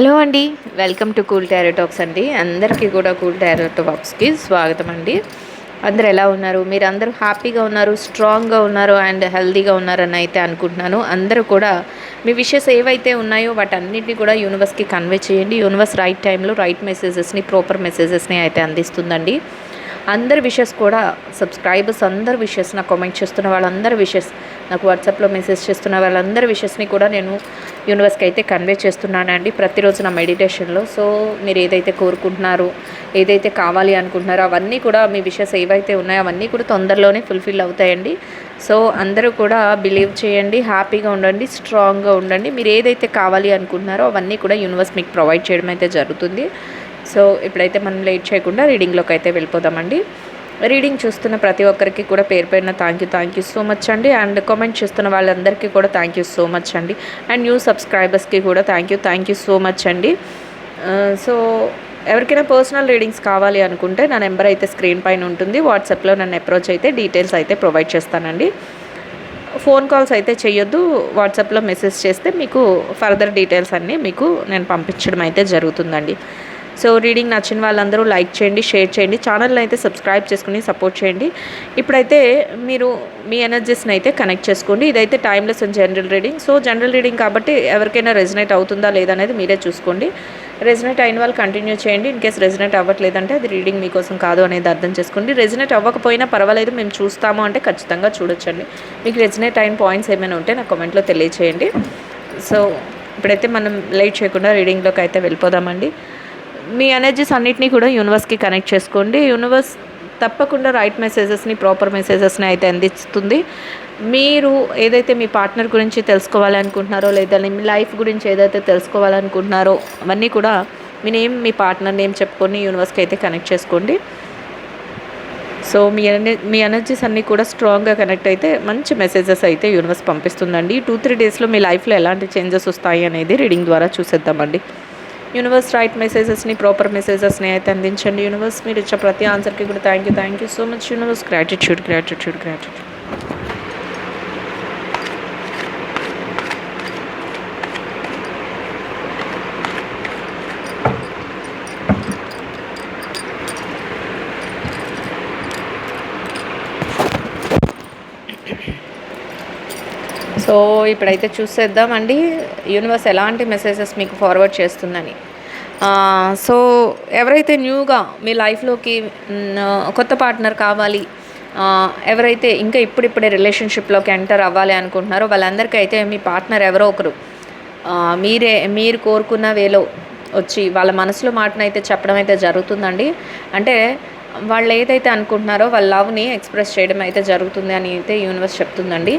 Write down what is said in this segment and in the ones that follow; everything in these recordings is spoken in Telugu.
హలో అండి welcome to Cool Tarot Talks అండి. అందరికీ కూడా కూల్ టారో టాక్స్కి స్వాగతం అండి. అందరు ఎలా ఉన్నారు? మీరు అందరూ హ్యాపీగా ఉన్నారు స్ట్రాంగ్గా ఉన్నారు అండ్ హెల్దీగా ఉన్నారని అయితే అనుకుంటున్నాను. అందరూ కూడా మీ విషెస్ ఏవైతే ఉన్నాయో వాటన్నిటిని కూడా యూనివర్స్కి కన్వే చేయండి. యూనివర్స్ రైట్ టైంలో రైట్ మెసేజెస్ని ప్రాపర్ మెసేజెస్ని అయితే అందిస్తుందండి. అందరి విషెస్ కూడా సబ్స్క్రైబర్స్ అందరి విషెస్ నాకు కామెంట్ చేస్తున్న వాళ్ళందరి విషెస్ నాకు వాట్సాప్లో మెసేజ్ చేస్తున్న వాళ్ళందరి విషెస్ని కూడా నేను యూనివర్స్కి అయితే కన్వే చేస్తున్నానండి ప్రతిరోజు నా మెడిటేషన్లో. సో మీరు ఏదైతే కోరుకుంటున్నారో ఏదైతే కావాలి అనుకుంటున్నారో అవన్నీ కూడా మీ విషెస్ ఏవైతే ఉన్నాయో అవన్నీ కూడా తొందరలోనే ఫుల్ఫిల్ అవుతాయండి. సో అందరూ కూడా బిలీవ్ చేయండి హ్యాపీగా ఉండండి స్ట్రాంగ్గా ఉండండి. మీరు ఏదైతే కావాలి అనుకుంటున్నారో అవన్నీ కూడా యూనివర్స్ మీకు ప్రొవైడ్ చేయడం అయితే జరుగుతుంది. సో ఇప్పుడైతే మనం లేట్ చేయకుండా రీడింగ్లోకి అయితే వెళ్ళిపోదామండి. రీడింగ్ చూస్తున్న ప్రతి ఒక్కరికి కూడా పేరు పేరున thank you thank you so much అండి. అండ్ కామెంట్ చేస్తున్న వాళ్ళందరికీ కూడా థ్యాంక్ యూ సో మచ్ అండి. అండ్ న్యూ సబ్స్క్రైబర్స్కి కూడా thank you thank you so much అండి. Uh, సో ఎవరికైనా పర్సనల్ రీడింగ్స్ కావాలి అనుకుంటే నా నెంబర్ అయితే స్క్రీన్ పైన ఉంటుంది. వాట్సాప్లో నన్ను అప్రోచ్ అయితే డీటెయిల్స్ అయితే ప్రొవైడ్ చేస్తానండి. ఫోన్ కాల్స్ అయితే చేయొద్దు వాట్సాప్లో మెసేజ్ చేస్తే మీకు ఫర్దర్ డీటెయిల్స్ అన్నీ మీకు నేను పంపించడం అయితే జరుగుతుందండి. సో రీడింగ్ నచ్చిన వాళ్ళందరూ లైక్ చేయండి షేర్ చేయండి. ఛానల్ని అయితే సబ్స్క్రైబ్ చేసుకుని సపోర్ట్ చేయండి. ఇప్పుడైతే మీరు మీ ఎనర్జీస్ని అయితే కనెక్ట్ చేసుకోండి. ఇదైతే timeless and general reading so general reading కాబట్టి ఎవరికైనా రెజినేట్ అవుతుందా లేదా అనేది మీరే చూసుకోండి. రెజినేట్ అయిన వాళ్ళు కంటిన్యూ చేయండి. ఇన్ కేస్ రెజినేట్ అవ్వట్లేదంటే అది రీడింగ్ మీకోసం కాదు అనేది అర్థం చేసుకోండి. రెజినేట్ అవ్వకపోయినా పర్వాలేదు మేము చూస్తాము అంటే ఖచ్చితంగా చూడొచ్చండి. మీకు రెజినేట్ అయిన పాయింట్స్ ఏమైనా ఉంటే నా కామెంట్లో తెలియచేయండి. సో ఇప్పుడైతే మనం లేట్ చేయకుండా రీడింగ్లోకి అయితే వెళ్ళిపోదామండి. మీ ఎనర్జీస్ అన్నిటినీ కూడా యూనివర్స్కి కనెక్ట్ చేసుకోండి. యూనివర్స్ తప్పకుండా రైట్ మెసేజెస్ని ప్రాపర్ మెసేజెస్ని అయితే అందిస్తుంది. మీరు ఏదైతే మీ పార్ట్నర్ గురించి తెలుసుకోవాలనుకుంటున్నారో లేదా మీ లైఫ్ గురించి ఏదైతే తెలుసుకోవాలనుకుంటున్నారో అవన్నీ కూడా మీ నేమ్ మీ పార్ట్నర్ నేమ్ చెప్పుకొని యూనివర్స్కి అయితే కనెక్ట్ చేసుకోండి. సో మీ ఎనర్జీ మీ ఎనర్జీస్ అన్నీ కూడా స్ట్రాంగ్గా కనెక్ట్ అయితే మంచి మెసేజెస్ అయితే యూనివర్స్ పంపిస్తుందండి. టూ త్రీ డేస్లో మీ లైఫ్లో ఎలాంటి చేంజెస్ వస్తాయి అనేది రీడింగ్ ద్వారా చూసేద్దామండి. యూనివర్స్ రైట్ మెసేజెస్ని ప్రాపర్ మెసేజెస్ని అయితే అందించండి. యూనివర్స్ మీరు ఇచ్చే ప్రతి ఆన్సర్కి కూడా thank you thank you so much universe gratitude gratitude gratitude so ఇప్పుడైతే చూసేద్దామండి. యూనివర్స్ ఎలాంటి మెసేజెస్ మీకు ఫార్వర్డ్ చేస్తుందని. సో ఎవరైతే న్యూగా మీ లైఫ్లోకి కొత్త పార్ట్నర్ కావాలి ఎవరైతే ఇంకా ఇప్పుడిప్పుడే రిలేషన్షిప్లోకి ఎంటర్ అవ్వాలి అనుకుంటున్నారో వాళ్ళందరికీ అయితే మీ పార్ట్నర్ ఎవరో ఒకరు మీరే మీరు కోరుకున్న వేలో వచ్చి వాళ్ళ మనసులో మాటనైతే చెప్పడం అయితే జరుగుతుందండి. అంటే వాళ్ళు ఏదైతే అనుకుంటున్నారో వాళ్ళ లవ్ని ఎక్స్ప్రెస్ చేయడం అయితే జరుగుతుంది అని అయితే యూనివర్స్ చెప్తుందండి.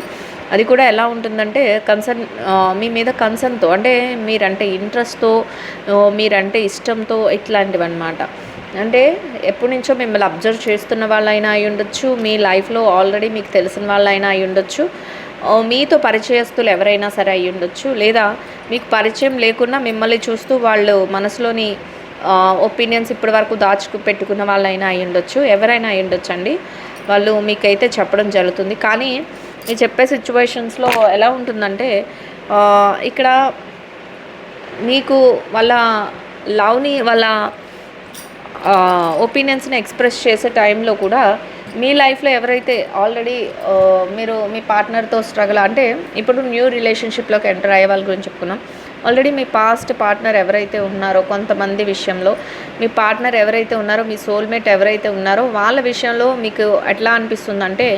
అది కూడా ఎలా ఉంటుందంటే కన్సర్న్ మీ మీద కన్సర్న్తో అంటే మీరంటే ఇంట్రెస్ట్తో మీరంటే ఇష్టంతో ఇట్లాంటివి అనమాట అంటే ఎప్పటి నుంచో మిమ్మల్ని అబ్జర్వ్ చేస్తున్న వాళ్ళైనా అయి ఉండొచ్చు మీ లైఫ్లో ఆల్రెడీ మీకు తెలిసిన వాళ్ళైనా అయి ఉండొచ్చు మీతో పరిచయస్తులు ఎవరైనా సరే అయి ఉండొచ్చు లేదా మీకు పరిచయం లేకున్నా మిమ్మల్ని చూస్తూ వాళ్ళు మనసులోని ఒపీనియన్స్ ఇప్పటి వరకు దాచుకు పెట్టుకున్న వాళ్ళైనా అయి ఉండొచ్చు ఎవరైనా అయి ఉండొచ్చు అండి వాళ్ళు మీకైతే చెప్పడం జరుగుతుంది. కానీ ఈ చెప్పే సిచ్యువేషన్స్లో ఎలా ఉంటుందంటే ఇక్కడ మీకు వాళ్ళ లవ్ని వాళ్ళ ఒపీనియన్స్ని ఎక్స్ప్రెస్ చేసే టైంలో కూడా మీ లైఫ్లో ఎవరైతే ఆల్రెడీ మీరు మీ పార్ట్నర్తో స్ట్రగుల్ అంటే ఇప్పుడు న్యూ రిలేషన్షిప్లోకి ఎంటర్ అయ్యే వాళ్ళ గురించి చెప్పుకున్నాం ఆల్రెడీ మీ పాస్ట్ పార్ట్నర్ ఎవరైతే ఉన్నారో కొంతమంది విషయంలో మీ పార్ట్నర్ ఎవరైతే ఉన్నారో మీ సోల్మేట్ ఎవరైతే ఉన్నారో వాళ్ళ విషయంలో మీకు ఎట్లా అనిపిస్తుందంటే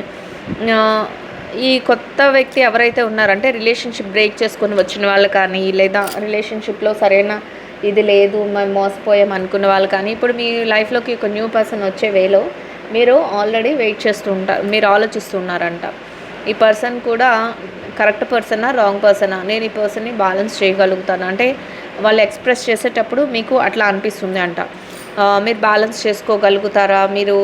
ఈ కొత్త వ్యక్తి ఎవరైతే ఉన్నారంటే రిలేషన్షిప్ బ్రేక్ చేసుకొని వచ్చిన వాళ్ళు కానీ లేదా రిలేషన్షిప్లో సరైన ఇది లేదు మేము మోసపోయాం అనుకున్న వాళ్ళు కానీ ఇప్పుడు మీ లైఫ్లోకి ఒక న్యూ పర్సన్ వచ్చే వేలో మీరు ఆల్రెడీ వెయిట్ చేస్తూ ఉంటారు మీరు ఆలోచిస్తున్నారంట ఈ పర్సన్ కూడా కరెక్ట్ పర్సనా రాంగ్ పర్సనా? నేను ఈ పర్సన్ని బ్యాలెన్స్ చేయగలుగుతాను. అంటే వాళ్ళు ఎక్స్ప్రెస్ చేసేటప్పుడు మీకు అట్లా అనిపిస్తుంది అంట. మీరు బ్యాలెన్స్ చేసుకోగలుగుతారా? మీరు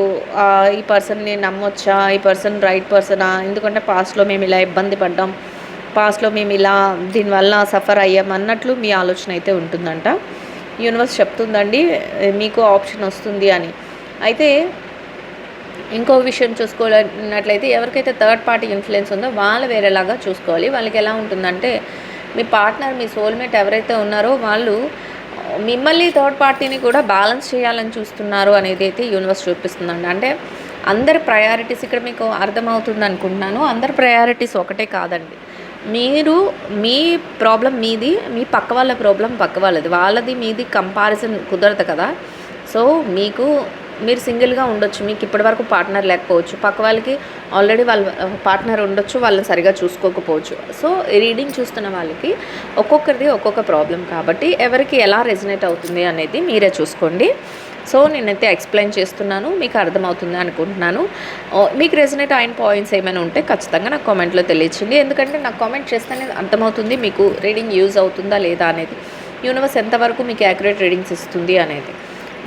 ఈ పర్సన్ని నమ్మొచ్చా? ఈ పర్సన్ రైట్ పర్సనా ఎందుకంటే పాస్ట్లో మేము ఇలా ఇబ్బంది పడ్డాం. పాస్ట్లో మేము ఇలా దీనివల్ల సఫర్ అయ్యాం అన్నట్లు మీ ఆలోచన అయితే ఉంటుందంట. యూనివర్స్ చెప్తుందండి మీకు ఆప్షన్ వస్తుంది అని. అయితే ఇంకో విషయం చూసుకోవాలన్నట్లయితే ఎవరికైతే థర్డ్ పార్టీ ఇన్ఫ్లుయెన్స్ ఉందో వాళ్ళు వేరేలాగా చూసుకోవాలి. వాళ్ళకి ఎలా ఉంటుందంటే మీ పార్ట్నర్ మీ సోల్మేట్ ఎవరైతే ఉన్నారో వాళ్ళు మిమ్మల్ని థర్డ్ పార్టీని కూడా బ్యాలెన్స్ చేయాలని చూస్తున్నారు అనేది అయితే యూనివర్స్ చూపిస్తుందండి. అంటే అందరి ప్రయారిటీస్ ఇక్కడ మీకు అర్థమవుతుంది అనుకుంటున్నాను. అందరి ప్రయారిటీస్ ఒకటే కాదండి. మీరు మీ ప్రాబ్లం మీది మీ పక్క వాళ్ళ ప్రాబ్లం పక్క వాళ్ళది. వాళ్ళది మీది కంపారిజన్ కుదరదు కదా. సో మీకు మీరు సింగిల్గా ఉండొచ్చు మీకు ఇప్పటివరకు పార్ట్నర్ లేకపోవచ్చు. పక్క వాళ్ళకి ఆల్రెడీ వాళ్ళ పార్ట్నర్ ఉండొచ్చు వాళ్ళని సరిగా చూసుకోకపోవచ్చు. సో రీడింగ్ చూస్తున్న వాళ్ళకి ఒక్కొక్కరిది ఒక్కొక్క ప్రాబ్లం కాబట్టి ఎవరికి ఎలా రెజినేట్ అవుతుంది అనేది మీరే చూసుకోండి. సో నేనైతే ఎక్స్ప్లెయిన్ చేస్తున్నాను మీకు అర్థమవుతుంది అనుకుంటున్నాను. మీకు రెజినేట్ అయిన పాయింట్స్ ఏమైనా ఉంటే ఖచ్చితంగా నాకు కామెంట్లో తెలియచేయండి. ఎందుకంటే నాకు కామెంట్ చేస్తేనే అర్థమవుతుంది మీకు రీడింగ్ యూజ్ అవుతుందా లేదా అనేది. యూనివర్స్ ఎంతవరకు మీకు యాక్యురేట్ రీడింగ్స్ ఇస్తుంది అనేది.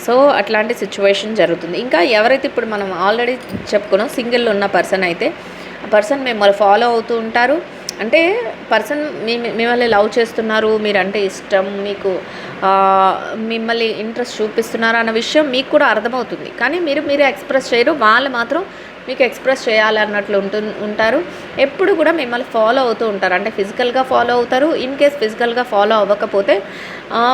సో అట్లాంటి సిచ్యువేషన్ జరుగుతుంది. ఇంకా ఎవరైతే ఇప్పుడు మనం ఆల్రెడీ చెప్పుకున్నాం సింగిల్ ఉన్న పర్సన్ అయితే ఆ పర్సన్ మిమ్మల్ని ఫాలో అవుతూ ఉంటారు. అంటే పర్సన్ మీ మిమ్మల్ని లవ్ చేస్తున్నారు మీరంటే ఇష్టం మీకు మిమ్మల్ని ఇంట్రెస్ట్ చూపిస్తున్నారు అన్న విషయం మీకు కూడా అర్థమవుతుంది. కానీ మీరు మీరు ఎక్స్ప్రెస్ చేయరు వాళ్ళు మాత్రం మీకు ఎక్స్ప్రెస్ చేయాలి అన్నట్లు ఉంటు ఉంటారు. ఎప్పుడు కూడా మిమ్మల్ని ఫాలో అవుతూ ఉంటారు. అంటే ఫిజికల్గా ఫాలో అవుతారు. ఇన్ కేస్ ఫిజికల్గా ఫాలో అవ్వకపోతే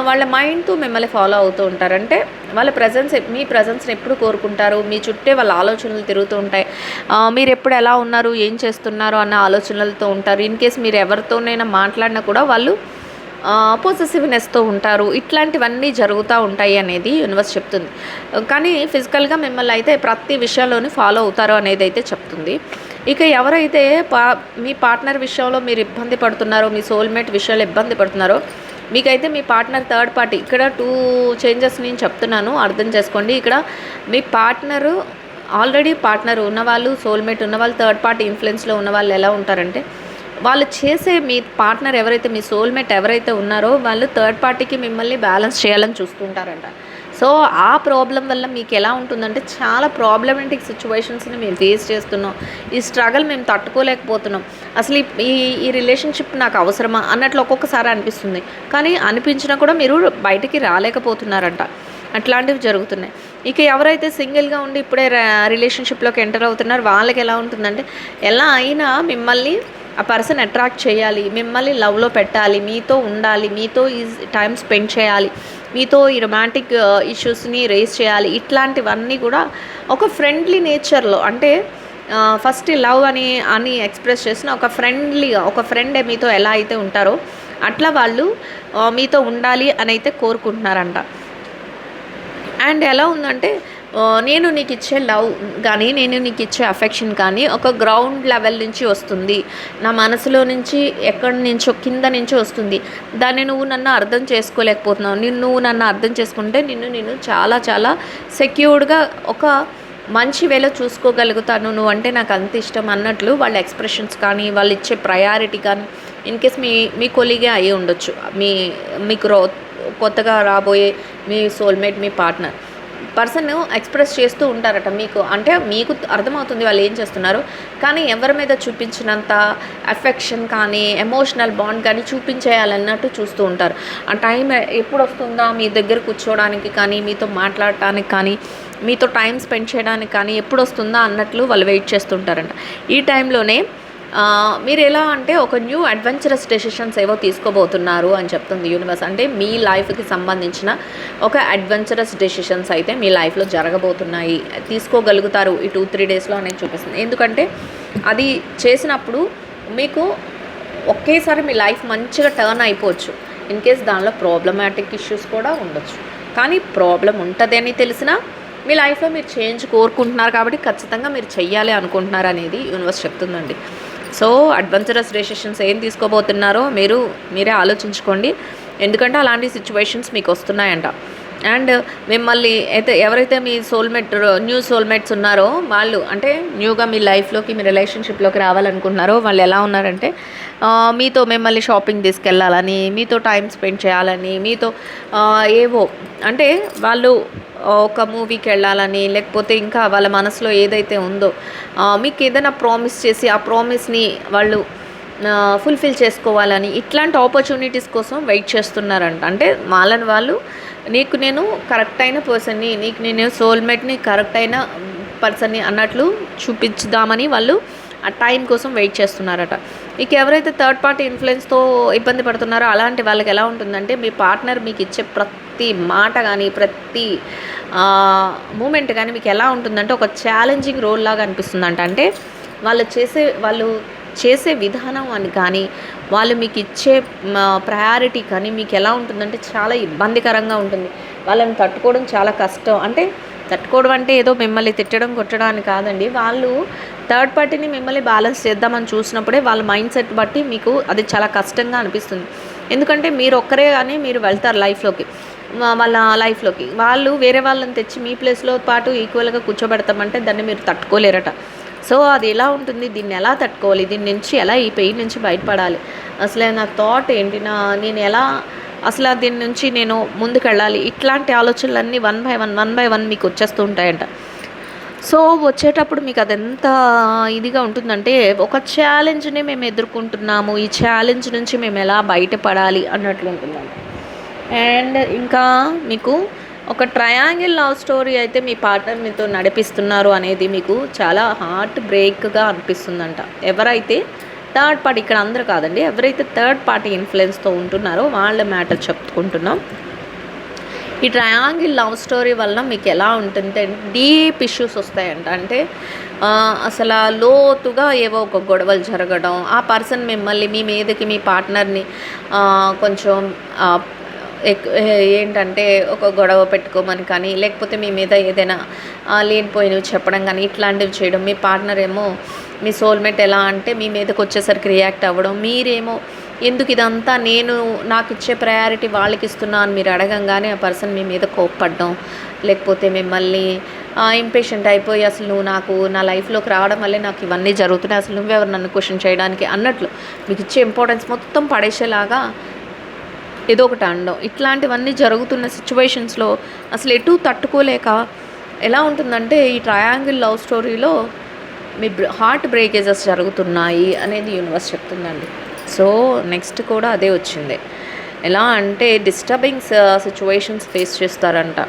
వాళ్ళ మైండ్తో మిమ్మల్ని ఫాలో అవుతూ ఉంటారు. అంటే వాళ్ళ ప్రజెన్స్ మీ ప్రజెన్స్ని ఎప్పుడు కోరుకుంటారు? మీ చుట్టే వాళ్ళ ఆలోచనలు తిరుగుతూ ఉంటాయి. మీరు ఎప్పుడు ఎలా ఉన్నారు? ఏం చేస్తున్నారు? అన్న ఆలోచనలతో ఉంటారు. ఇన్ కేస్ మీరు ఎవరితోనైనా మాట్లాడినా కూడా వాళ్ళు పొసెసివ్నెస్తో ఉంటారు. ఇట్లాంటివన్నీ జరుగుతూ ఉంటాయి అనేది యూనివర్స్ చెప్తుంది. కానీ ఫిజికల్గా మిమ్మల్ని అయితే ప్రతి విషయంలోని ఫాలో అవుతారు అనేది అయితే చెప్తుంది. ఇక ఎవరైతే పా మీ పార్ట్నర్ విషయంలో మీరు ఇబ్బంది పడుతున్నారో మీ సోల్మేట్ విషయంలో ఇబ్బంది పడుతున్నారో మీకైతే మీ పార్ట్నర్ థర్డ్ పార్టీ ఇక్కడ టూ చేంజెస్ నేను చెప్తున్నాను అర్థం చేసుకోండి. ఇక్కడ మీ పార్ట్నరు ఆల్రెడీ పార్ట్నర్ ఉన్నవాళ్ళు సోల్మేట్ ఉన్నవాళ్ళు థర్డ్ పార్టీ ఇన్ఫ్లుయెన్స్లో ఉన్న వాళ్ళు ఎలా ఉంటారంటే వాళ్ళు చేసే మీ పార్ట్నర్ ఎవరైతే మీ సోల్మేట్ ఎవరైతే ఉన్నారో వాళ్ళు థర్డ్ పార్టీకి మిమ్మల్ని బ్యాలెన్స్ చేయాలని చూస్తుంటారంట. సో ఆ ప్రాబ్లం వల్ల మీకు ఎలా ఉంటుందంటే చాలా ప్రాబ్లమెటిక్ సిచ్యువేషన్స్ని మేము ఫేస్ చేస్తున్నాం. ఈ స్ట్రగల్ మేము తట్టుకోలేకపోతున్నాం. అసలు ఈ ఈ రిలేషన్షిప్ నాకు అవసరమా అన్నట్లు ఒక్కొక్కసారి అనిపిస్తుంది. కానీ అనిపించినా కూడా మీరు బయటికి రాలేకపోతున్నారంట. అట్లాంటివి జరుగుతున్నాయి. ఇక ఎవరైతే సింగిల్గా ఉండి ఇప్పుడే రిలేషన్షిప్లోకి ఎంటర్ అవుతున్నారు వాళ్ళకి ఎలా ఉంటుందంటే ఎలా అయినా మిమ్మల్ని ఆ పర్సన్ అట్రాక్ట్ చేయాలి మిమ్మల్ని లవ్లో పెట్టాలి మీతో ఉండాలి మీతో ఈ టైం స్పెండ్ చేయాలి మీతో ఈ రొమాంటిక్ ఇష్యూస్ని రేస్ చేయాలి. ఇట్లాంటివన్నీ కూడా ఒక ఫ్రెండ్లీ నేచర్లో అంటే uh, ఫస్ట్ లవ్ అని అని ఎక్స్ప్రెస్ చేసిన ఒక ఫ్రెండ్లీగా ఒక ఫ్రెండే మీతో ఎలా అయితే ఉంటారో అట్లా వాళ్ళు uh, మీతో ఉండాలి అని అయితే కోరుకుంటున్నారంట. అండ్ ఎలా ఉందంటే నేను నీకు ఇచ్చే లవ్ కానీ నేను నీకు ఇచ్చే అఫెక్షన్ కానీ ఒక గ్రౌండ్ లెవెల్ నుంచి వస్తుంది. నా మనసులో నుంచి ఎక్కడి నుంచో కింద నుంచి వస్తుంది. దాన్ని నువ్వు నన్ను అర్థం చేసుకోలేకపోతున్నావు. నిన్ను నువ్వు నన్ను అర్థం చేసుకుంటే నిన్ను నేను చాలా చాలా సెక్యూర్డ్గా ఒక మంచి వేలో చూసుకోగలుగుతాను. నువ్వు అంటే నాకు అంత ఇష్టం అన్నట్లు వాళ్ళ ఎక్స్ప్రెషన్స్ కానీ వాళ్ళు ఇచ్చే ప్రయారిటీ కానీ ఇన్ కేస్ మీ మీ కొలిగే అయి ఉండొచ్చు. మీ మీకు రో కొత్తగా రాబోయే మీ సోల్మేట్ మీ పార్ట్నర్ పర్సన్ ఎక్స్ప్రెస్ చేస్తూ ఉంటారట మీకు. అంటే మీకు అర్థమవుతుంది వాళ్ళు ఏం చేస్తున్నారు. కానీ ఎవరి మీద చూపించినంత అఫెక్షన్ కానీ ఎమోషనల్ బాండ్ కానీ చూపించేయాలన్నట్టు చూస్తూ ఉంటారు. ఆ టైం ఎప్పుడు వస్తుందా మీ దగ్గర కూర్చోవడానికి కానీ మీతో మాట్లాడటానికి కానీ మీతో టైం స్పెండ్ చేయడానికి కానీ ఎప్పుడు వస్తుందా అన్నట్లు వాళ్ళు వెయిట్ చేస్తుంటారంట. ఈ టైంలోనే మీరు ఎలా అంటే ఒక న్యూ అడ్వెంచరస్ డెసిషన్స్ ఏవో తీసుకోబోతున్నారు అని చెప్తుంది యూనివర్స్ అంటే మీ లైఫ్కి సంబంధించిన ఒక అడ్వెంచరస్ డెసిషన్స్ అయితే మీ లైఫ్లో జరగబోతున్నాయి. తీసుకోగలుగుతారు. ఈ టూ త్రీ డేస్లో అనేది చూపిస్తుంది. ఎందుకంటే అది చేసినప్పుడు మీకు ఒకేసారి మీ లైఫ్ మంచిగా టర్న్ అయిపోవచ్చు. ఇన్ కేస్ దానిలో ప్రాబ్లమాటిక్ ఇష్యూస్ కూడా ఉండొచ్చు. కానీ ప్రాబ్లం ఉంటుంది అని తెలిసినా మీ లైఫ్లో మీరు చేంజ్ కోరుకుంటున్నారు కాబట్టి ఖచ్చితంగా మీరు చెయ్యాలి అనుకుంటున్నారు అనేది యూనివర్స్ చెప్తుందండి. సో అడ్వెంచరస్ డెసిషన్స్ ఏం తీసుకోబోతున్నారో మీరు మీరే ఆలోచించుకోండి. ఎందుకంటే అలాంటి సిచ్యువేషన్స్ మీకు వస్తున్నాయంట. అండ్ మిమ్మల్ని అయితే ఎవరైతే మీ సోల్మేట్ న్యూ సోల్మేట్స్ ఉన్నారో వాళ్ళు అంటే న్యూగా మీ లైఫ్లోకి మీ రిలేషన్షిప్లోకి రావాలనుకుంటున్నారో వాళ్ళు ఎలా ఉన్నారంటే మీతో మిమ్మల్ని షాపింగ్ తీసుకెళ్ళాలని మీతో టైం స్పెండ్ చేయాలని మీతో ఏవో అంటే వాళ్ళు ఒక మూవీకి వెళ్ళాలని లేకపోతే ఇంకా వాళ్ళ మనసులో ఏదైతే ఉందో మీకు ఏదైనా ప్రామిస్ చేసి ఆ ప్రామిస్ని వాళ్ళు ఫుల్ఫిల్ చేసుకోవాలని ఇట్లాంటి ఆపర్చునిటీస్ కోసం వెయిట్ చేస్తున్నారంట. అంటే వాళ్ళని వాళ్ళు నీకు నేను కరెక్ట్ అయిన పర్సన్ని నీకు నేను సోల్మేట్ని కరెక్ట్ అయిన పర్సన్ని అన్నట్లు చూపించుదామని వాళ్ళు ఆ టైం కోసం వెయిట్ చేస్తున్నారట. ఇక ఎవరైతే థర్డ్ పార్టీ ఇన్ఫ్లుయెన్స్తో ఇబ్బంది పడుతున్నారో అలాంటి వాళ్ళకి ఎలా ఉంటుందంటే మీ పార్ట్నర్ మీకు ఇచ్చే ప్రతి మాట కానీ ప్రతి మూమెంట్ కానీ మీకు ఎలా ఉంటుందంటే ఒక ఛాలెంజింగ్ రోల్ లాగా అనిపిస్తుందంట. అంటే వాళ్ళు చేసే వాళ్ళు చేసే విధానం అని కానీ వాళ్ళు మీకు ఇచ్చే ప్రయారిటీ కానీ మీకు ఎలా ఉంటుందంటే చాలా ఇబ్బందికరంగా ఉంటుంది. వాళ్ళని తట్టుకోవడం చాలా కష్టం. అంటే తట్టుకోవడం అంటే ఏదో మిమ్మల్ని తిట్టడం కొట్టడానికి కాదండి. వాళ్ళు థర్డ్ పార్టీని మిమ్మల్ని బ్యాలెన్స్ చేద్దామని చూసినప్పుడే వాళ్ళ మైండ్ సెట్ బట్టి మీకు అది చాలా కష్టంగా అనిపిస్తుంది. ఎందుకంటే మీరు ఒక్కరే కానీ మీరు వెళ్తారు లైఫ్లోకి వాళ్ళ లైఫ్లోకి వాళ్ళు వేరే వాళ్ళని తెచ్చి మీ ప్లేస్లో పాటు ఈక్వల్గా కూర్చోబెడతామంటే దాన్ని మీరు తట్టుకోలేరట. సో అది ఎలా ఉంటుంది? దీన్ని ఎలా తట్టుకోవాలి? దీని నుంచి ఎలా ఈ పెయిన్ నుంచి బయటపడాలి? అసలు నా థాట్ ఏంటి? నా నేను ఎలా అసలు దీని నుంచి నేను ముందుకెళ్ళాలి? ఇట్లాంటి ఆలోచనలన్నీ one by one one by one మీకు వచ్చేస్తూ ఉంటాయంట. సో వచ్చేటప్పుడు మీకు అది ఎంత ఇదిగా ఉంటుందంటే ఒక ఛాలెంజ్ని మేము ఎదుర్కొంటున్నాము. ఈ ఛాలెంజ్ నుంచి మేము ఎలా బయటపడాలి అన్నట్లు ఉంటుందండి అండ్ ఇంకా మీకు ఒక ట్రయాంగిల్ లవ్ స్టోరీ అయితే మీ పార్ట్నర్ మీతో నడిపిస్తున్నారు అనేది మీకు చాలా హార్ట్ బ్రేక్గా అనిపిస్తుందంట. ఎవరైతే థర్డ్ పార్టీ ఇక్కడ అందరూ కాదండి ఎవరైతే థర్డ్ పార్టీ ఇన్ఫ్లుయెన్స్తో ఉంటున్నారో వాళ్ళ మ్యాటర్ చెప్పుకుంటున్నాం. ఈ ట్రయాంగిల్ లవ్ స్టోరీ వల్ల మీకు ఎలా ఉంటుంది డీప్ ఇష్యూస్ వస్తాయంట. అంటే అసలు లోతుగా ఏవో ఒక గొడవలు జరగడం ఆ పర్సన్ మిమ్మల్ని మీ మీదకి మీ పార్ట్నర్ని కొంచెం ఏంటంటే ఒక గొడవ పెట్టుకోమని కానీ లేకపోతే మీ మీద ఏదైనా లేనిపోయినవి చెప్పడం కానీ ఇట్లాంటివి చేయడం మీ పార్ట్నర్ ఏమో మీ సోల్మేట్ ఎలా అంటే మీ మీదకి వచ్చేసరికి రియాక్ట్ అవ్వడం మీరేమో ఎందుకు ఇదంతా నేను నాకు ఇచ్చే ప్రయారిటీ వాళ్ళకి ఇస్తున్నా అని మీరు అడగంగానే ఆ పర్సన్ మీ మీద కోప్పడడం లేకపోతే మిమ్మల్ని ఇంపేషెంట్ అయిపోయి అసలు నువ్వు నాకు నా లైఫ్లోకి రావడం వల్లే నాకు ఇవన్నీ జరుగుతున్నాయి అసలు నువ్వెవరు నన్ను క్వశ్చన్ చేయడానికి అన్నట్లు మీకు ఇచ్చే ఇంపార్టెన్స్ మొత్తం పడేసేలాగా ఏదో ఒకటి అనడం. ఇట్లాంటివన్నీ జరుగుతున్న సిచ్యువేషన్స్లో అసలు ఎటు తట్టుకోలేక ఎలా ఉంటుందంటే ఈ ట్రయాంగిల్ లవ్ స్టోరీలో మీ హార్ట్ బ్రేకేజెస్ జరుగుతున్నాయి అనేది యూనివర్స్ చెప్తుందండి. సో నెక్స్ట్ కూడా అదే వచ్చింది. ఎలా అంటే డిస్టర్బింగ్స్ సిచ్యువేషన్స్ ఫేస్ చేస్తారంట.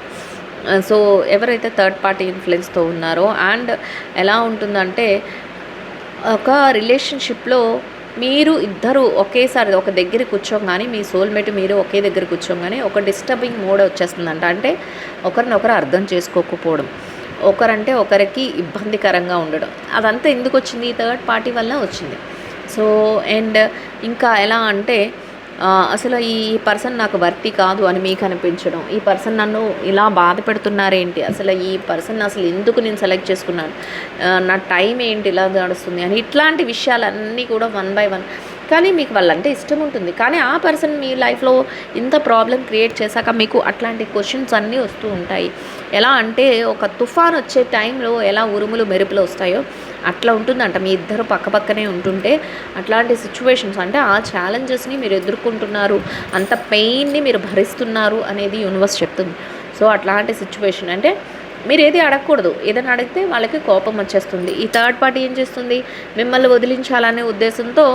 Uh, సో ఎవరైతే థర్డ్ పార్టీ ఇన్ఫ్లుయెన్స్తో ఉన్నారో అండ్ ఎలా ఉంటుందంటే ఒక రిలేషన్షిప్లో మీరు ఇద్దరు ఒకేసారి ఒక దగ్గర కూర్చోగానే మీ సోల్మేట్ మీరు ఒకే దగ్గర కూర్చోగానే ఒక డిస్టర్బింగ్ మోడ్ వచ్చేస్తుందంట. అంటే ఒకరినొకరు అర్థం చేసుకోకపోవడం. ఒకరంటే ఒకరికి ఇబ్బందికరంగా ఉండడం. అదంతా ఎందుకు వచ్చింది? థర్డ్ పార్టీ వల్ల వచ్చింది. సో అండ్ ఇంకా ఎలా అంటే అసలు ఈ పర్సన్ నాకు వర్తి కాదు అని మీకు అనిపించడం ఈ పర్సన్ నన్ను ఇలా బాధ పెడుతున్నారేంటి? అసలు ఈ పర్సన్ అసలు ఎందుకు నేను సెలెక్ట్ చేసుకున్నాను? నా టైం ఏంటి ఇలా నడుస్తుంది అని ఇట్లాంటి విషయాలన్నీ కూడా వన్ బై వన్. కానీ మీకు వాళ్ళంటే ఇష్టం ఉంటుంది. కానీ ఆ పర్సన్ మీ లైఫ్లో ఇంత ప్రాబ్లం క్రియేట్ చేశాక మీకు అట్లాంటి క్వశ్చన్స్ అన్నీ వస్తూ ఉంటాయి. ఎలా అంటే ఒక తుఫాన్ వచ్చే టైంలో ఎలా ఉరుములు మెరుపులు వస్తాయో అట్లా ఉంటుందంట. మీ ఇద్దరు పక్కపక్కనే ఉంటుంటే అట్లాంటి సిచ్యువేషన్స్ అంటే ఆ ఛాలెంజెస్ని మీరు ఎదుర్కొంటున్నారు. అంత పెయిన్ని మీరు భరిస్తున్నారు అనేది యూనివర్స్ చెప్తుంది. సో అట్లాంటి సిచ్యువేషన్ అంటే మీరు ఏది అడగకూడదు. ఏదైనా అడిగితే వాళ్ళకి కోపం వచ్చేస్తుంది. ఈ థర్డ్ పార్టీ ఏం చేస్తుంది? మిమ్మల్ని వదిలించాలనే ఉద్దేశంతో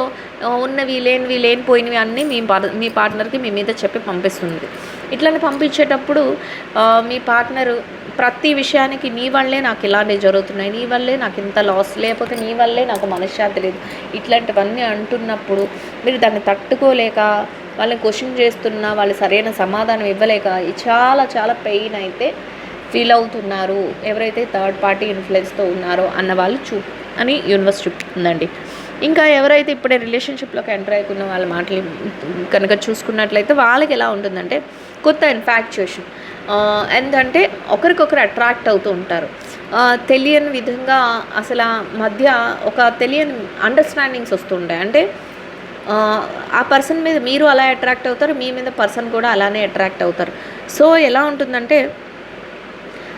ఉన్నవి లేనివి లేనిపోయినవి అన్నీ మీ మీ పార్ట్నర్కి మీ మీద చెప్పి పంపిస్తుంది. ఇట్లానే పంపించేటప్పుడు మీ పార్ట్నర్ ప్రతి విషయానికి నీ వల్లే నాకు ఇలాంటివి జరుగుతున్నాయి నీ వల్లే నాకు ఇంత లాస్ లేకపోతే నీ వల్లే నాకు మనశ్శాంతి లేదు. ఇట్లాంటివన్నీ అంటున్నప్పుడు మీరు దాన్ని తట్టుకోలేక వాళ్ళని క్వశ్చన్ చేస్తున్నా వాళ్ళు సరైన సమాధానం ఇవ్వలేక చాలా చాలా పెయిన్ అయితే ఫీల్ అవుతున్నారు. ఎవరైతే థర్డ్ పార్టీ ఇన్ఫ్లుయెన్స్తో ఉన్నారో అన్న వాళ్ళు చూ అని యూనివర్స్ చూపుతుందండి. ఇంకా ఎవరైతే ఇప్పుడే రిలేషన్షిప్లోకి ఎంటర్ అయ్యుకున్న వాళ్ళ మాటలు కనుక చూసుకున్నట్లయితే వాళ్ళకి ఎలా ఉంటుందంటే కొత్త ఇన్ఫాక్చుయేషన్. ఎందుకంటే ఒకరికొకరు అట్రాక్ట్ అవుతూ ఉంటారు. తెలియని విధంగా అసలు మధ్య ఒక తెలియని అండర్స్టాండింగ్స్ వస్తుంటాయి అంటే ఆ పర్సన్ మీద మీరు అలా అట్రాక్ట్ అవుతారు మీ మీద పర్సన్ కూడా అలానే అట్రాక్ట్ అవుతారు. సో ఎలా ఉంటుందంటే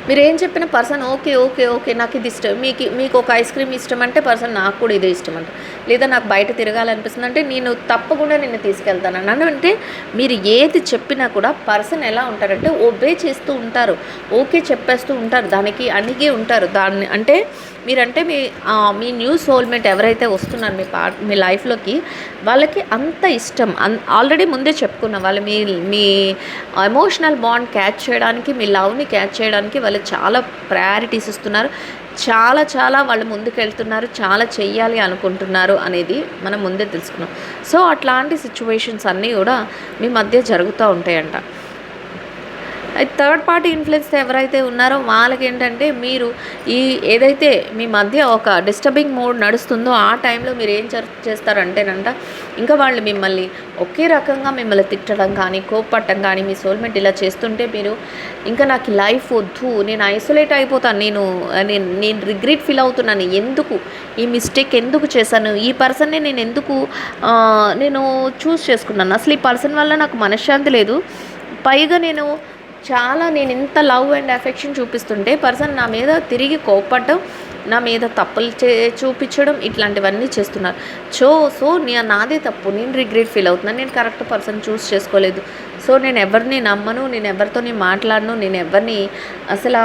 మీరు ఏం చెప్పిన పర్సన్ ఓకే ఓకే ఓకే నాకు ఇది ఇష్టం మీకు మీకు ఒక ఐస్ క్రీమ్ ఇష్టం అంటే పర్సన్ నాకు కూడా ఇదే ఇష్టం అంట. లేదా నాకు బయట తిరగాలనిపిస్తుంది అంటే నేను తప్పకుండా నిన్ను తీసుకెళ్తాను. అని అంటే మీరు ఏది చెప్పినా కూడా పర్సన్ ఎలా ఉంటారంటే ఒబే చేస్తూ ఉంటారు. ఓకే చెప్పేస్తూ ఉంటారు. దానికి అణిగి ఉంటారు. దాన్ని అంటే మీరంటే మీ మీ న్యూ సోల్మేట్ ఎవరైతే వస్తున్నారు మీ పా మీ లైఫ్లోకి వాళ్ళకి అంత ఇష్టం. అన్ ఆల్రెడీ ముందే చెప్పుకున్నా. వాళ్ళు మీ మీ ఎమోషనల్ బాండ్ క్యాచ్ చేయడానికి మీ లవ్ని క్యాచ్ చేయడానికి వాళ్ళు చాలా ప్రయారిటీస్ ఇస్తున్నారు. చాలా చాలా వాళ్ళు ముందుకు వెళ్తున్నారు చాలా చెయ్యాలి అనుకుంటున్నారు అనేది మనం ముందే తెలుసుకున్నాం. సో అట్లాంటి సిచ్యువేషన్స్ అన్నీ కూడా మీ మధ్య జరుగుతూ ఉంటాయంట. థర్డ్ పార్టీ ఇన్ఫ్లుయెన్స్ ఎవరైతే ఉన్నారో వాళ్ళకి ఏంటంటే మీరు ఈ ఏదైతే మీ మధ్య ఒక డిస్టర్బింగ్ మోడ్ నడుస్తుందో ఆ టైంలో మీరు ఏం చేస్తారంటేనంట ఇంకా వాళ్ళు మిమ్మల్ని ఒకే రకంగా మిమ్మల్ని తిట్టడం కానీ కోప్పట్టడం కానీ మీ సోల్మెంట్ ఇలా చేస్తుంటే మీరు ఇంకా నాకు లైఫ్ వద్దు నేను ఐసోలేట్ అయిపోతాను నేను నేను నేను రిగ్రెట్ ఫీల్ అవుతున్నాను ఎందుకు ఈ మిస్టేక్ ఎందుకు చేశాను ఈ పర్సన్ని నేను ఎందుకు నేను చూస్ చేసుకున్నాను. అసలు ఈ పర్సన్ వల్ల నాకు మనశ్శాంతి లేదు. పైగా నేను చాలా నేను ఇంత లవ్ అండ్ అఫెక్షన్ చూపిస్తుంటే పర్సన్ నా మీద తిరిగి కోప్పడటం నా మీద తప్పులు చే చూపించడం ఇట్లాంటివన్నీ చేస్తున్నారు. సో సో నేను నాదే తప్పు. నేను రిగ్రెట్ ఫీల్ అవుతున్నాను నేను కరెక్ట్ పర్సన్ చూస్ చేసుకోలేదు. సో నేను ఎవరిని నమ్మను నేను ఎవరితో మాట్లాడను నేను ఎవరిని అసలు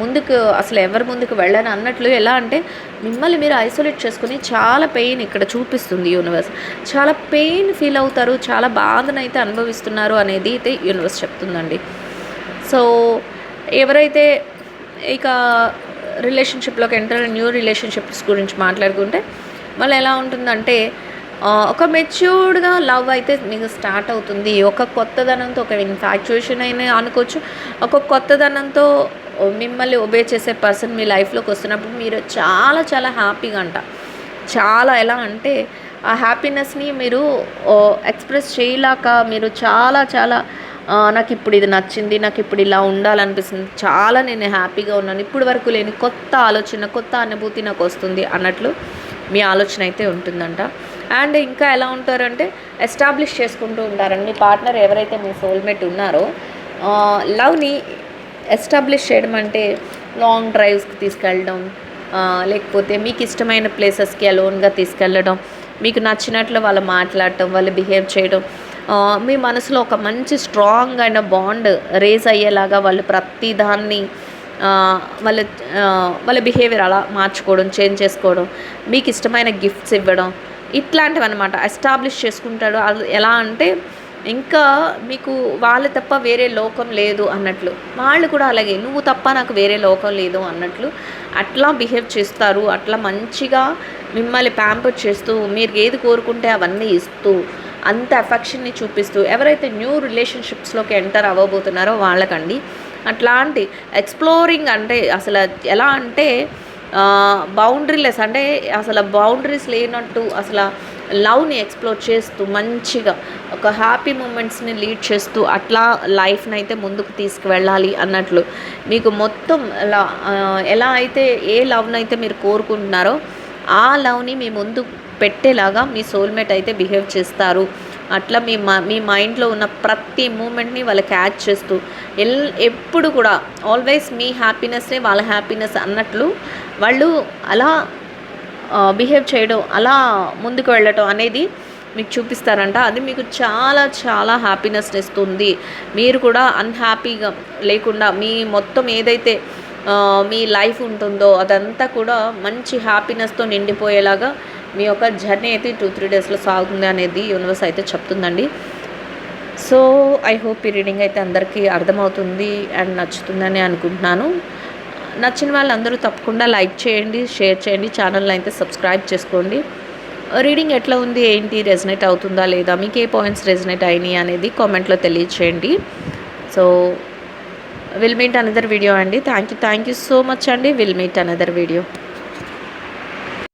ముందుకు అసలు ఎవరి ముందుకు వెళ్ళను అన్నట్లు ఎలా అంటే మిమ్మల్ని మీరు ఐసోలేట్ చేసుకుని చాలా పెయిన్ ఇక్కడ చూపిస్తుంది యూనివర్స్ చాలా పెయిన్ ఫీల్ అవుతారు చాలా బాధనైతే అనుభవిస్తున్నారు అనేది అయితే యూనివర్స్ చెప్తుందండి. సో ఎవరైతే ఇక రిలేషన్షిప్లోకి ఎంటర్ న్యూ రిలేషన్షిప్స్ గురించి మాట్లాడుకుంటే మళ్ళీ ఎలా ఉంటుందంటే ఒక మెచ్యూర్డ్గా లవ్ అయితే మీకు స్టార్ట్ అవుతుంది. ఒక కొత్తదనంతో ఒక ఇన్ఫాక్చుయేషన్ అయినా అనుకోవచ్చు. ఒక కొత్తదనంతో మిమ్మల్ని ఒబే చేసే పర్సన్ మీ లైఫ్లోకి వస్తున్నప్పుడు మీరు చాలా చాలా హ్యాపీగా అంట. చాలా ఎలా అంటే ఆ హ్యాపీనెస్ని మీరు ఎక్స్ప్రెస్ చేయలేక మీరు చాలా చాలా నాకు ఇప్పుడు ఇది నచ్చింది నాకు ఇప్పుడు ఇలా ఉండాలనిపిస్తుంది. చాలా నేను హ్యాపీగా ఉన్నాను. ఇప్పుడు వరకు లేని కొత్త ఆలోచన కొత్త అనుభూతి నాకు వస్తుంది అన్నట్లు మీ ఆలోచన అయితే ఉంటుందంట. అండ్ ఇంకా ఎలా ఉంటారంటే ఎస్టాబ్లిష్ చేసుకుంటూ ఉంటారండి మీ పార్ట్నర్ ఎవరైతే మీ సోల్మేట్ ఉన్నారో లవ్ని ఎస్టాబ్లిష్ చేయడం అంటే లాంగ్ డ్రైవ్స్కి తీసుకెళ్ళడం లేకపోతే మీకు ఇష్టమైన ప్లేసెస్కి అలోన్గా తీసుకెళ్ళడం మీకు నచ్చినట్లు వాళ్ళు మాట్లాడటం వాళ్ళు బిహేవ్ చేయడం మీ మనసులో ఒక మంచి స్ట్రాంగ్ అయిన బాండ్ రేజ్ అయ్యేలాగా వాళ్ళు ప్రతి దాన్ని వాళ్ళ వాళ్ళ బిహేవియర్ అలా మార్చుకోవడం చేంజ్ చేసుకోవడం మీకు ఇష్టమైన గిఫ్ట్స్ ఇవ్వడం ఇట్లాంటివి అనమాట ఎస్టాబ్లిష్ చేసుకుంటాడు ఎలా అంటే ఇంకా మీకు వాళ్ళు తప్ప వేరే లోకం లేదు అన్నట్లు వాళ్ళు కూడా అలాగే నువ్వు తప్ప నాకు వేరే లోకం లేదు అన్నట్లు అట్లా బిహేవ్ చేస్తారు. అట్లా మంచిగా మిమ్మల్ని ప్యాంపర్ చేస్తూ మీరు ఏది కోరుకుంటే అవన్నీ ఇస్తూ అంత అఫెక్షన్ని చూపిస్తూ ఎవరైతే న్యూ రిలేషన్షిప్స్లోకి ఎంటర్ అవ్వబోతున్నారో వాళ్ళకండి. అట్లాంటి ఎక్స్ప్లోరింగ్ అంటే అసలు ఎలా అంటే బౌండరీలెస్ అంటే అసలు బౌండరీస్ లేనట్టు అసలు లవ్ని ఎక్స్ప్లోర్ చేస్తూ మంచిగా ఒక హ్యాపీ మూమెంట్స్ని లీడ్ చేస్తూ అట్లా లైఫ్ని అయితే ముందుకు తీసుకువెళ్ళాలి అన్నట్లు. మీకు మొత్తం ఎలా ఎలా అయితే ఏ లవ్ని అయితే మీరు కోరుకుంటున్నారో ఆ లవ్ని మీ ముందు పెట్టేలాగా మీ సోల్మేట్ అయితే బిహేవ్ చేస్తారు. అట్లా మీ మీ మైండ్లో ఉన్న ప్రతి మూమెంట్ని వాళ్ళు క్యాచ్ చేస్తూ ఎల్ ఎప్పుడు కూడా ఆల్వేస్ మీ హ్యాపీనెస్నే వాళ్ళ హ్యాపీనెస్ అన్నట్లు వాళ్ళు అలా బిహేవ్ చేయడం అలా ముందుకు వెళ్ళటం అనేది మీకు చూపిస్తారంట. అది మీకు చాలా చాలా హ్యాపీనెస్ ఇస్తుంది. మీరు కూడా అన్హ్యాపీగా లేకుండా మీ మొత్తం ఏదైతే మీ లైఫ్ ఉంటుందో అదంతా కూడా మంచి హ్యాపీనెస్తో నిండిపోయేలాగా మీ యొక్క జర్నీ అయితే టూ త్రీ డేస్లో సాగుతుంది అనేది యూనివర్స్ అయితే చెప్తుందండి. సో ఐ హోప్ ఈ రీడింగ్ అయితే అందరికీ అర్థమవుతుంది అండ్ నచ్చుతుందని అనుకుంటున్నాను. నచ్చిన వాళ్ళందరూ తప్పకుండా లైక్ చేయండి షేర్ చేయండి ఛానల్ని అయితే సబ్స్క్రైబ్ చేసుకోండి. Uh, రీడింగ్ ఎట్లా ఉంది ఏంటి రెజనేట్ అవుతుందా లేదా మీకు ఏ పాయింట్స్ రెజనేట్ అయినాయి అనేది కామెంట్లో తెలియచేయండి. So will meet another video అండి thank you thank you so much అండి విల్ మీట్ అనదర్ వీడియో